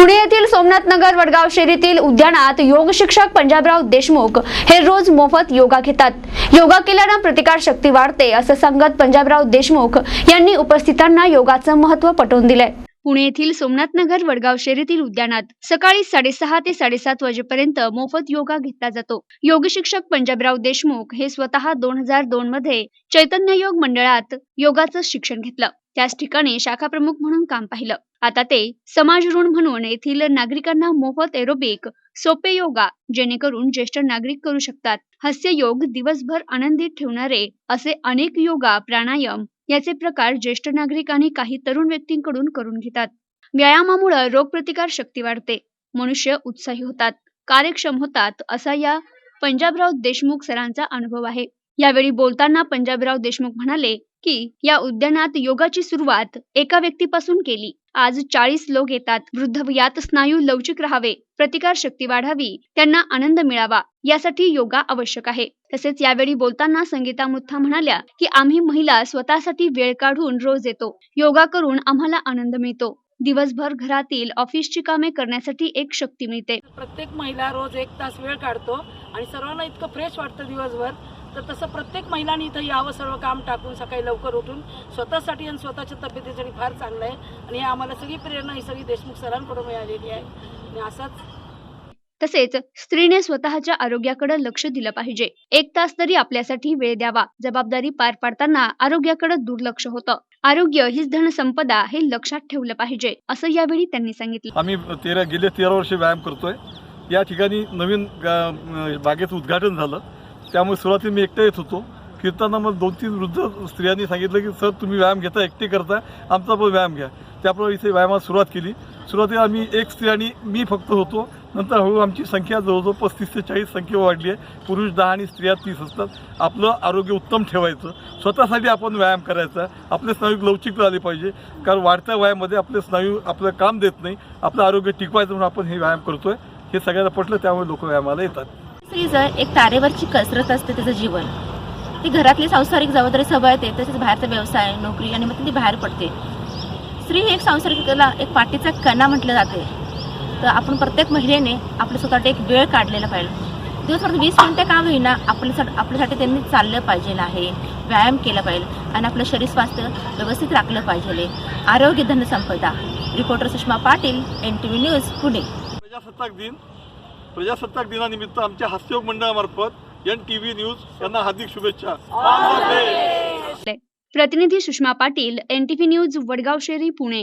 पुणे येथील सोमनाथ नगर वडगाव शेरीतील उद्यानात योग शिक्षक पंजाबराव देशमुख हे रोज मोफत योगा घेतात. योगा केल्यानं प्रतिकार शक्ती वाढते असं सांगत पंजाबराव देशमुख यांनी उपस्थितांना योगाचं महत्त्व पटवून दिलंय. पुणे येथील सोमनाथ नगर वडगाव शेरीतील उद्यानात सकाळी साडेसहा ते साडेसात वाजेपर्यंत मोफत योगा घेतला जातो. योग शिक्षक पंजाबराव देशमुख हे स्वतः दोन हजार दोन मध्ये चैतन्य योग मंडळात योगाचं शिक्षण घेतलं. त्याच ठिकाणी शाखा प्रमुख म्हणून काम पाहिलं. आता ते समाज ऋण म्हणून येथील नागरिकांना मोफत एरोबिक सोपे योगा जेणेकरून ज्येष्ठ नागरिक करू शकतात. हास्य योग दिवसभर आनंदित ठेवणारे असे अनेक योगा प्राणायाम याचे प्रकार ज्येष्ठ नागरिक आणि काही तरुण व्यक्तींकडून करून घेतात. व्यायामामुळे रोगप्रतिकार शक्ती वाढते. मनुष्य उत्साही होतात कार्यक्षम होतात असा या पंजाबराव देशमुख सरांचा अनुभव आहे. यावेळी बोलताना पंजाबराव देशमुख म्हणाले की या उद्यानात योगाची सुरुवात एका व्यक्तीपासून केली. आज चाळीस लोक येतात. वृद्ध यात स्नायू लवचिक राहावे. प्रतिकार शक्ती वाढावी. त्यांना आनंद मिळावा. यासाठी योगा आवश्यक आहे. तसेच यावेळी बोलताना संगीता मुथा म्हणाल्या की आम्ही महिला स्वतःसाठी वेळ काढून रोज येतो. योगा करून आम्हाला आनंद मिळतो. दिवसभर घरातील ऑफिसची कामे करण्यासाठी एक शक्ती मिळते. प्रत्येक महिला रोज एक तास वेळ काढतो आणि सर्वांना इतकं फ्रेश वाटतं दिवसभर. तर तसं प्रत्येक महिलांनी इथं यावं सर्व काम टाकून सकाळी लवकर उठून स्वतःसाठी आणि स्वतःच्या तब्येतीसाठी फार चांगलं आहे आणि हे आम्हाला सगळी प्रेरणा ही सगळी देशमुख सरांकडून मिळालेली आहे. आणि असाच तसेच स्त्रीने स्वतःच्या आरोग्याकडे लक्ष दिलं पाहिजे. एक तास तरी आपल्यासाठी वेळ द्यावा. जबाबदारी पार पाडताना आरोग्याकडे दुर्लक्ष होतं. आरोग्य हीच धनसंपदा हे लक्षात ठेवलं पाहिजे असं यावेळी त्यांनी सांगितलं. आम्ही तेरा गेले तेरा वर्षे व्यायाम करतोय. या ठिकाणी नवीन बागेचं उद्घाटन झालं. त्यामुळे सुरुवातीला मी एकटा येत होतो. कीर्तनामध्ये मग दोन तीन वृद्ध स्त्रियांनी सांगितलं की सर तुम्ही व्यायाम घेता एकटे करता आमचा पण व्यायाम घ्या. त्याप्रमाणे इथे व्यायामाला सुरुवात केली. सुरुवातीला आम्ही एक स्त्री आणि मी फक्त होतो. नंतर हळूहळू आमची संख्या जवळजवळ पस्तीस ते चाळीस संख्या वाढली आहे. पुरुष दहा आणि स्त्रिया तीस असतात. आपलं आरोग्य उत्तम ठेवायचं. स्वतःसाठी आपण व्यायाम करायचा. आपले स्नायू लवचिक झाले पाहिजे. कारण वाढत्या वयामध्ये आपले स्नायू आपलं काम देत नाही. आपलं आरोग्य टिकवायचं म्हणून आपण हे व्यायाम करतो आहे हे सगळ्यांना पटलं त्यामुळे लोक व्यायामाला येतात. स्त्रीचं एक तारेवरची कसरत असते त्याचं जीवन. ती घरातली सांसारिक जबाबदारी सांभाळते तसेच बाहेरचा व्यवसाय नोकरी आणि मग ती बाहेर पडते. स्त्री ही एक सांसारिकला एक पाठीचा कणा म्हटलं जाते. तर आपण प्रत्येक महिलेने आपल्या स्वतःसाठी एक वेळ काढलेला पाहिजे. दिवसभर वीस मिनटं का होईना आपल्यासाठी आपल्यासाठी त्यांनी चाललं पाहिजे आहे व्यायाम केला पाहिजे आणि आपलं शरीर स्वास्थ्य व्यवस्थित राखलं पाहिजे आरोग्य धनसंपदा reporter Sushma Patil N T V news Pune. प्रजासत्ताक दिन प्रजासत्ताक दिनानिमित्त आमच्या हास्ययोग मंडळामार्फत एन टी व्ही न्यूज यांना हार्दिक शुभेच्छा. प्रतिनिधी सुषमा पाटील एनटीव्ही न्यूज वडगाव शेरी पुणे.